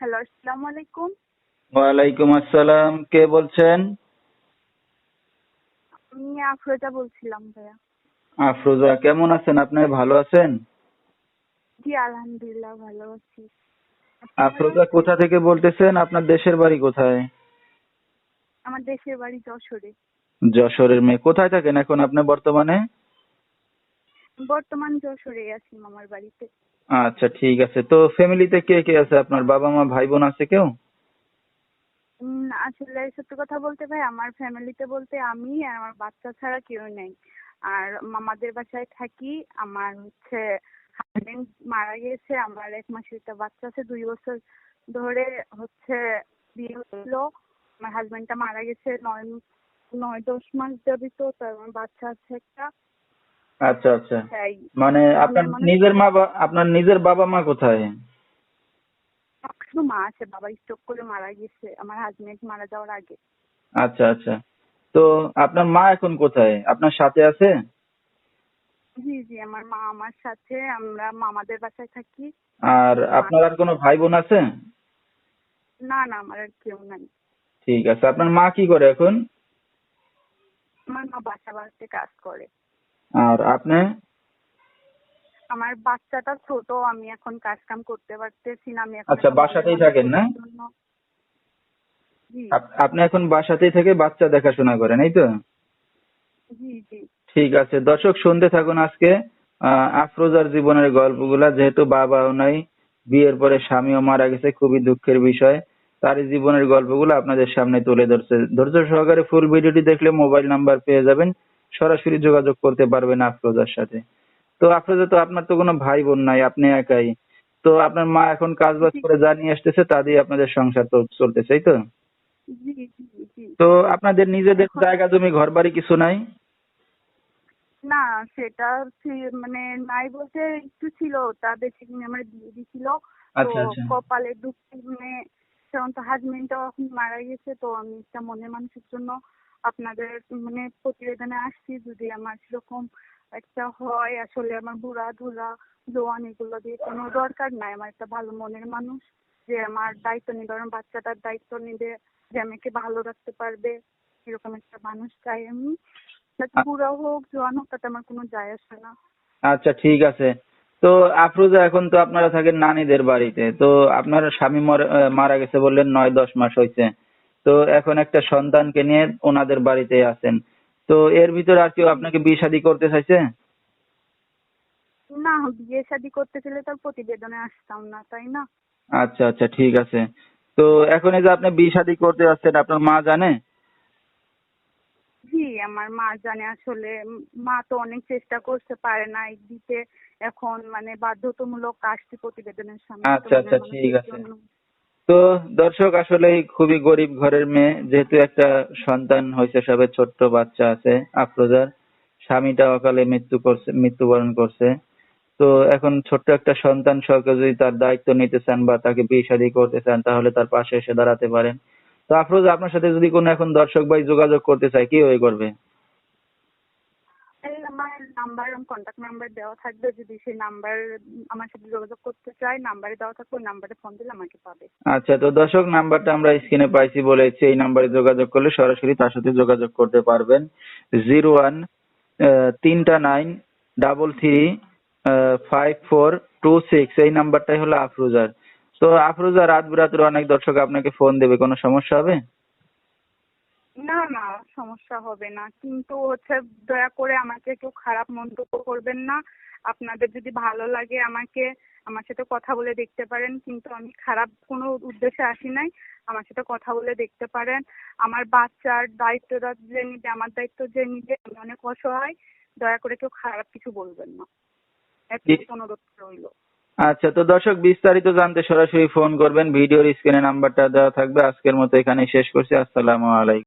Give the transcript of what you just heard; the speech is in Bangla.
হ্যালো আসসালামু আলাইকুম। ওয়ালাইকুম আসসালাম কে বলছেন? আমি আফরোজা বলছিলাম ভাইয়া। আফরোজা কেমন আছেন? আপনি ভালো আছেন? জি আলহামদুলিল্লাহ ভালো আছি। আফরোজা কোথা থেকে বলতেছেন? আপনার দেশের বাড়ি কোথায়? আমার দেশের বাড়ি যশোরে। যশোরের মেয়ে। কোথায় থাকেন এখন আপনি বর্তমানে? বর্তমান যশোরে আছি মামার বাড়িতে। আচ্ছা ঠিক আছে। তো ফ্যামিলিতে কে কে আছে? আপনার বাবা মা ভাই বোন আছে কেউ? আসলে সত্যি কথা বলতে ভাই আমার ফ্যামিলিতে বলতে আমি আর আমার বাচ্চা ছাড়া কেউ নেই। আর মামাদের বাসায় থাকি। আমার হচ্ছে হাজবেন্ড মারা গিয়েছে। আমার এক মাসের একটা বাচ্চা আছে দুই বছর ধরে হচ্ছে বিয়ে হচ্ছিল আমার হাজবেন্ডটা মারা গেছে নয় নয় দশ মাস যাবি তো তার আমার বাচ্চা আছে একটা। আচ্ছা আচ্ছা। মানে আপনার নিজের মা আপনার নিজের বাবা মা কোথায়? শুধু মা আছে বাবা স্ট্রোক করে মারা গেছে। আমার হাজবেন্ড মারা যাওয়ার আগে। আচ্ছা আচ্ছা। তো আপনার মা এখন কোথায়? আপনার সাথে আছে? জি জি আমার মা আমার সাথে। আমরা মামাদের বাসায় থাকি। আর আপনার আর কোনো ভাই বোন আছে? না না আমার আর কেউ নাই। ঠিক আছে। আপনার মা কি করে এখন? আমার মা বাসা বাড়িতে কাজ করে। আর আপনি? আমার বাচ্চাটা ছোট আমি এখন কাজ কাম করতে পারতেছি না আমি এখন আচ্ছা, বাসাতেই থাকেন না? আপনি এখন বাসাতেই থেকে বাচ্চা দেখাশোনা করেন এই তো? জি জি। ঠিক আছে দর্শক শুনতে থাকুন আজকে আফরোজার জীবনের গল্পগুলা যেহেতু বাবাও নাই বিয়ের পরে স্বামীও মারা গেছে খুবই দুঃখের বিষয়। তার জীবনের গল্পগুলো আপনাদের সামনে তুলে ধরছে। ধৈর্য সহকারে ফুল ভিডিওটি দেখলে মোবাইল নাম্বার পেয়ে যাবেন। সরাসরি যোগাযোগ করতে পারবেন আফরোজার সাথে। তো আফরোজা তো আপনার তো কোনো ভাই বোন নাই আপনি একাই। তো আপনার মা এখন কাজ বাজ করে যা নিয়ে আসতেছে তা দিয়ে আপনাদের সংসার তো চলতেছে তো? তো আপনাদের নিজেদের জায়গা জমি ঘর বাড়ি কিছু নাই? না সেটা মানে নাই বলতে একটু ছিল তা বেশি দিন আমার দিয়ে দিছিল। আচ্ছা, আচ্ছা। কপালে দুঃখ মানে সেমন তো হাজবেন্ডটাও এখন মারা গেছে তো আমি একটা মনের মানুষের জন্য আপনাদের মানে প্রতিবেদনে আসছি যদি আমার সেরকম একটা হয়। আসলে আমার বুড়া ধুলা জোয়ান এগুলো দিয়ে কোনো দরকার নাই। আমার একটা ভালো মনের মানুষ যে আমার দায়িত্ব নিবে আমার বাচ্চাটার দায়িত্ব নিবে যে আমাকে ভালো রাখতে পারবে। এরকম একটা মানুষ চাই আমি। বুড়া হোক জোয়ান হোক তাতে আমার কোনো যায় আসে না। আচ্ছা ঠিক আছে। তো আফরোজা এখন তো আপনারা থাকেন নানিদের বাড়িতে। তো আপনার স্বামী মর- মারা গেছে বললেন নয় দশ মাস হয়েছে তো এখন একটা সন্তানকে নিয়ে ওনাদের বাড়িতে আছেন। তো এর ভিতরে আর কেউ আপনাকে বিয়ে শাদী করতে চাইছে? না বিয়ে শাদী করতে গেলে তার প্রতিবেদনে আসতাম না তাই না? আচ্ছা আচ্ছা ঠিক আছে। তো এখন এই যে আপনি বিয়ে শাদী করতে যাচ্ছেন আপনার মা জানে? জি আমার মা জানে আসলে। মা তো অনেক চেষ্টা করতে পারে না এই দিতে। এখন মানে বাধ্যতামূলক আসছে প্রতিবেদনের সামনে। আচ্ছা, আচ্ছা, ঠিক আছে। তো দর্শক আসলে খুবই গরিব ঘরের মেয়ে। যেহেতু একটা সন্তান হয়েছে সবে ছোট্ট বাচ্চা আছে, আফরোজার। স্বামীটা অকালে মৃত্যু করছে, মৃত্যুবরণ করছে। তো এখন ছোট্ট একটা সন্তান সহকে যদি তার দায়িত্ব নিতে চান বা তাকে বিয়ে শাদী করতে চান, তাহলে তার পাশে এসে দাঁড়াতে পারেন। তো আফরোজা, আপনার সাথে যদি কোনো এখন দর্শক ভাই যোগাযোগ করতে চায়, কি কীভাবে করবে? নাম্বার কন্ট্যাক্ট নাম্বার দেওয়া থাকবে। যদি সেই নাম্বার আমার সাথে যোগাযোগ করতে চায় নাম্বারে দেওয়া থাকবে, ওই নাম্বারে ফোন দিলে আমাকে পাবে। আচ্ছা তো দর্শক নাম্বারটা আমরা স্ক্রিনে পাইছি বলেছি এই নাম্বারে যোগাযোগ করলে সরাসরি তার সাথে যোগাযোগ করতে পারবেন। জিরো ওয়ান তিনটা nine double three five four two six এই নাম্বারটাই হলো আফরোজার। তো আফরোজা, রাত বিরাত্রে অনেক দর্শক আপনাকে ফোন দেবে। কোনো সমস্যা হবে? না না সমস্যা হবে না। কিন্তু হচ্ছে দয়া করে আমাকে কেউ খারাপ মন্তব্য করবেন না। আপনাদের যদি ভালো লাগে আমাকে আমার সাথে কথা বলে দেখতে পারেন। কিন্তু আমি খারাপ কোনো উদ্দেশ্যে আসি নাই। আমার সাথে কথা বলে দেখতে পারেন। আমার বাচ্চার দায়িত্বটা যে নিবে আমার দায়িত্ব যে নিবে আমি অনেক অসহায়। দয়া করে কেউ খারাপ কিছু বলবেন না। এতটুকু অনুরোধ রইল। আচ্ছা তো দর্শক বিস্তারিত জানতে সরাসরি ফোন করবেন। ভিডিওর স্ক্রিনে নাম্বারটা দেওয়া থাকবে। আজকের মতো এখানে শেষ করছি। আসসালামু আলাইকুম।